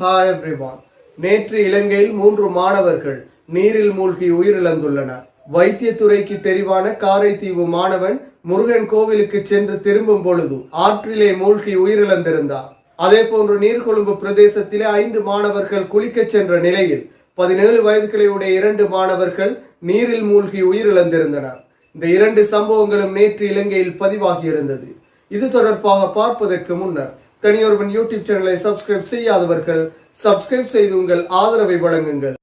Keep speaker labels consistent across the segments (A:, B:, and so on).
A: Hi everyone நேற்று இலங்கையில் மூன்று மாணவர்கள் நீரில் மூழ்கி உயிரிழந்துள்ளனர். வைத்தியத்துறைக்கு தெரிவான காரைத்தீவு மாணவன் முருகன் கோவிலுக்கு சென்று திரும்பும் பொழுது ஆற்றிலே மூழ்கி உயிரிழந்திருந்தார். அதே போன்று நீர்கொழும்பு பிரதேசத்திலே ஐந்து மாணவர்கள் குளிக்கச் சென்ற நிலையில் பதினேழு வயதுகளையுடைய இரண்டு மாணவர்கள் நீரில் மூழ்கி உயிரிழந்திருந்தனர். இந்த இரண்டு சம்பவங்களும் நேற்று இலங்கையில் பதிவாகியிருந்தது. இது தொடர்பாக பார்ப்பதற்கு முன்னர் தனியொருவன் யூடியூப் சேனலை சப்ஸ்கிரைப் செய்யாதவர்கள் சப்ஸ்கிரைப் செய்து உங்கள் ஆதரவை வழங்குங்கள்.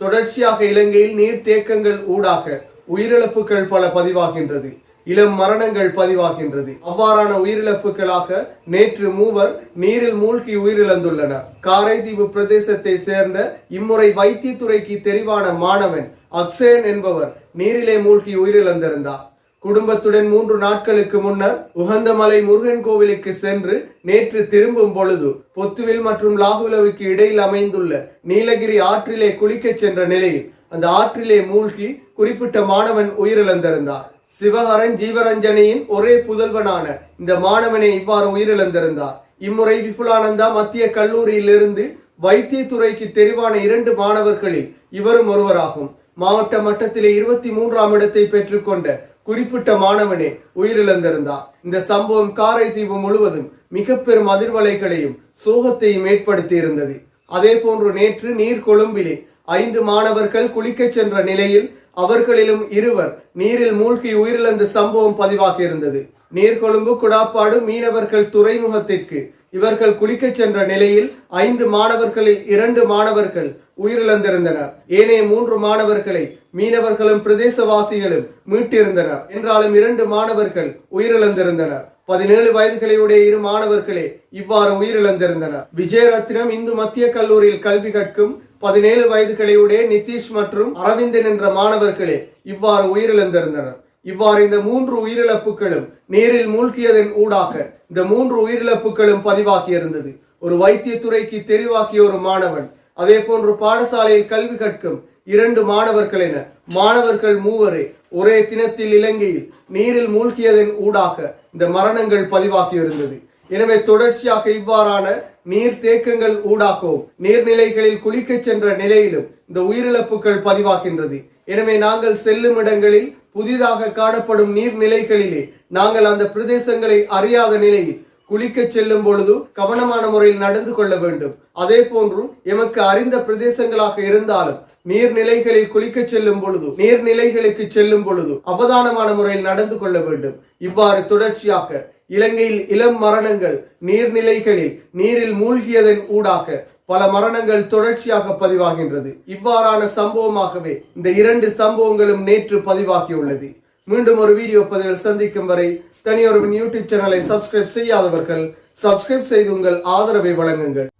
A: தொடர்ச்சியாக இலங்கையில் நீர்த்தேக்கங்கள் ஊடாக உயிரிழப்புகள் பல பதிவாகின்றது. இளம் மரணங்கள் பதிவாகின்றது. அவ்வாறான உயிரிழப்புகளாக நேற்று மூவர் நீரில் மூழ்கி உயிரிழந்துள்ளனர். காரைதீவு பிரதேசத்தை சேர்ந்த இம்முறை வைத்தியத்துறைக்கு தெரிவான மாணவன் அக்ஷயன் என்பவர் நீரிலே மூழ்கி உயிரிழந்திருந்தார். குடும்பத்துடன் மூன்று நாட்களுக்கு முன்னர் உகந்தமலை முருகன் கோவிலுக்கு சென்று நேற்று திரும்பும் பொழுது பொத்துவில் மற்றும் லாகுலவுக்கு இடையில் அமைந்துள்ள நீலகிரி ஆற்றிலே குளிக்கச் சென்ற நிலையில் அந்த ஆற்றிலே மூழ்கி குறிப்பிட்ட மாணவன் உயிரிழந்திருந்தார். சிவஹரன் ஜீவரஞ்சனியின் ஒரே புதல்வனான இந்த மாணவனை இவ்வாறு உயிரிழந்திருந்தார். இம்முறை விபுலானந்தா மத்திய கல்லூரியிலிருந்து வைத்தியத்துறைக்கு தெரிவான இரண்டு மாணவர்களில் இவரும் ஒருவராகும். மாவட்ட மட்டத்திலே இருபத்தி மூன்றாம் இடத்தை பெற்றுக்கொண்ட குறிப்பிட்ட மாணவனே உயிரிழந்திருந்தார். இந்த சம்பவம் காரைதீவு முழுவதும் மிக பெரும் அதிர்வலைகளையும் சோகத்தையும் ஏற்படுத்தி இருந்தது அதே போன்று நேற்று நீர் கொழும்பிலே ஐந்து மாணவர்கள் குளிக்கச் சென்ற நிலையில் அவர்களிலும் இருவர் நீரில் மூழ்கி உயிரிழந்த சம்பவம் பதிவாகி இருந்தது நீர்கொழும்பு குடாப்பாடு மீனவர்கள் துறைமுகத்திற்கு இவர்கள் குளிக்கச் சென்ற நிலையில் ஐந்து மாணவர்களில் இரண்டு மாணவர்கள் உயிரிழந்திருந்தனர். ஏனைய மூன்று மாணவர்களை மீனவர்களும் பிரதேசவாசிகளும் மீட்டிருந்தனர். என்றாலும் இரண்டு மாணவர்கள் உயிரிழந்திருந்தனர். பதினேழு வயதுகளையுடைய இரு மாணவர்களே இவ்வாறு உயிரிழந்திருந்தனர். விஜயரத்னம் இந்து மத்திய கல்லூரியில் கல்வி கற்கும் பதினேழு வயதுகளையுடைய நிதிஷ் மற்றும் அரவிந்தன் என்ற மாணவர்களே இவ்வாறு உயிரிழந்திருந்தனர். இவ்வாறு இந்த மூன்று உயிரிழப்புகளும் நீரில் மூழ்கியதன் ஊடாக இந்த மூன்று உயிரிழப்புகளும் பதிவாகியிருந்தது. ஒரு வைத்தியத்துறைக்கு தெரிவாக்கிய ஒரு மாணவன் அதே போன்று பாடசாலையில் கல்வி கற்கும் இரண்டு மாணவர்கள் என மாணவர்கள் மூவரே ஒரே தினத்தில் இலங்கையில் நீரில் மூழ்கியதன் ஊடாக இந்த மரணங்கள் பதிவாகியிருந்தது. எனவே தொடர்ச்சியாக இவ்வாறான நீர் தேக்கங்கள் ஊடாகவும் நீர்நிலைகளில் குளிக்கச் சென்ற நிலையிலும் இந்த உயிரிழப்புகள் பதிவாகின்றது. எனவே நாங்கள் செல்லும் இடங்களில் புதிதாக காணப்படும் நீர்நிலைகளிலே நாங்கள் அந்த பிரதேசங்களை அறியாத நிலையில் குளிக்க செல்லும் பொழுது கவனமான முறையில் நடந்து கொள்ள வேண்டும். அதே போன்று எமக்கு அறிந்த பிரதேசங்களாக இருந்தாலும் நீர்நிலைகளில் குளிக்க செல்லும் பொழுது நீர்நிலைகளுக்கு செல்லும் பொழுது அவதானமான முறையில் நடந்து கொள்ள வேண்டும். இவ்வாறு தொடர்ச்சியாக இலங்கையில் இளம் மரணங்கள் நீர்நிலைகளில் நீரில் மூழ்கியதன் ஊடாக பல மரணங்கள் தொடர்ச்சியாக பதிவாகின்றது. இவ்வாறான சம்பவமாகவே இந்த இரண்டு சம்பவங்களும் நேற்று பதிவாகியுள்ளது. மீண்டும் ஒரு வீடியோ பதிவில் சந்திக்கும் வரை தனியொருவின் யூடியூப் சேனலை சப்ஸ்கிரைப் செய்யாதவர்கள் சப்ஸ்கிரைப் செய்து உங்கள் ஆதரவை வழங்குங்கள்.